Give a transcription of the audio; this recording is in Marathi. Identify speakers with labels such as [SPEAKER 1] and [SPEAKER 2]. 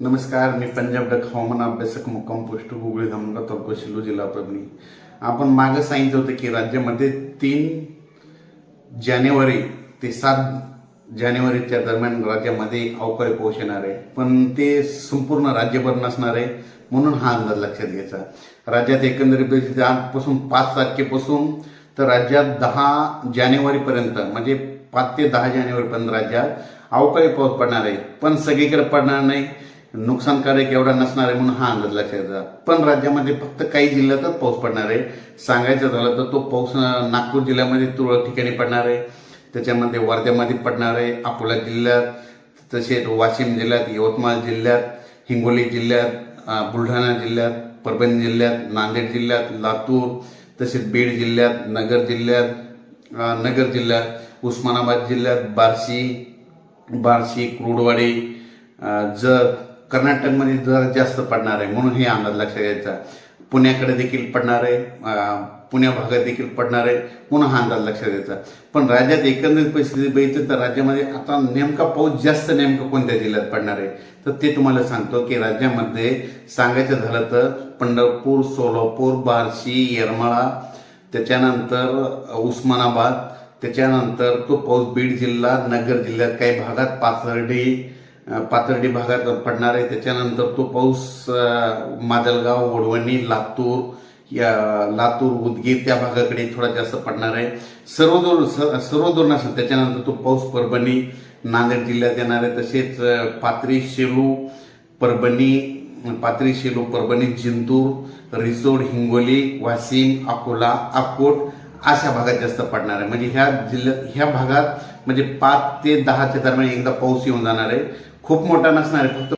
[SPEAKER 1] नमस्कार मी पंजाब डक हवामान अभ्यासक मुक्काम पोस्ट हुगळी धामणगाव तालुका शिलो जिल्हा परभणी. आपण मागं सांगितलं होतं की राज्यामध्ये तीन जानेवारी ते सात जानेवारीच्या दरम्यान राज्यामध्ये अवकाळी पाऊस येणार आहे. पण ते संपूर्ण राज्यभर नसणार आहे म्हणून हा अंदाज लक्षात घ्यायचा. राज्यात एकंदरीत आजपासून पाच तारखेपासून तर राज्यात दहा जानेवारीपर्यंत म्हणजे पाच ते दहा जानेवारीपर्यंत राज्यात अवकाळी पाऊस पडणार आहे. पण सगळीकडे पडणार नाही. नुकसानकारक एवढा नसणार आहे म्हणून हा अंदाज लक्षात घ्या पण राज्यामध्ये फक्त काही जिल्ह्यातच पाऊस पडणार आहे. सांगायचं झालं तर तो पाऊस नागपूर जिल्ह्यामध्ये तुरळक ठिकाणी पडणार आहे. त्याच्यामध्ये वर्ध्यामध्ये पडणार आहे. अकोला जिल्ह्यात तसेच वाशिम जिल्ह्यात यवतमाळ जिल्ह्यात हिंगोली जिल्ह्यात बुलढाणा जिल्ह्यात परभणी जिल्ह्यात नांदेड जिल्ह्यात लातूर तसेच बीड जिल्ह्यात नगर जिल्ह्यात नगर जिल्ह्यात उस्मानाबाद जिल्ह्यात बार्शी बार्शी क्रूडवाडी जत कर्नाटकमध्ये जरा जास्त पडणार आहे म्हणून हे अंदाज लक्षात घ्यायचा पुण्याकडे देखील पडणार आहे पुण्या भागात देखील पडणार आहे म्हणून हा अंदाज लक्षात द्यायचा पण राज्यात एकंदरीत परिस्थिती बघितली तर राज्यामध्ये आता नेमका पाऊस जास्त नेमका कोणत्या जिल्ह्यात पडणार आहे? तर ते तुम्हाला सांगतो की राज्यामध्ये सांगायचं झालं तर पंढरपूर सोलापूर बार्शी येरमाळा त्याच्यानंतर उस्मानाबाद त्याच्यानंतर तो पाऊस बीड जिल्हा नगर जिल्ह्यात काही भागात पाथर्डी पाथर्डी भागात पडणार आहे. त्याच्यानंतर तो पाऊस मादलगाव माजलगाव वडवणी लातूर या लातूर उदगीर त्या भागाकडे थोडा जास्त पडणार आहे. सर्व दूर स- सर्व दूर नसेल त्याच्यानंतर तो पाऊस परभणी नांदेड जिल्ह्यात येणार आहे. तसेच पात्री पाथरी शेलू परभणी पाथरी शेलू परभणी जिंतूर रिसोड हिंगोली वाशिम अकोला अकोट अशा भागात जास्त पडणार आहे. म्हणजे ह्या जिल्ह्यात ह्या भागात म्हणजे पाच ते दहाच्या दरम्यान एकदा पाऊस येऊन जाणार आहे. खूप मोठा नसणार आहे. फक्त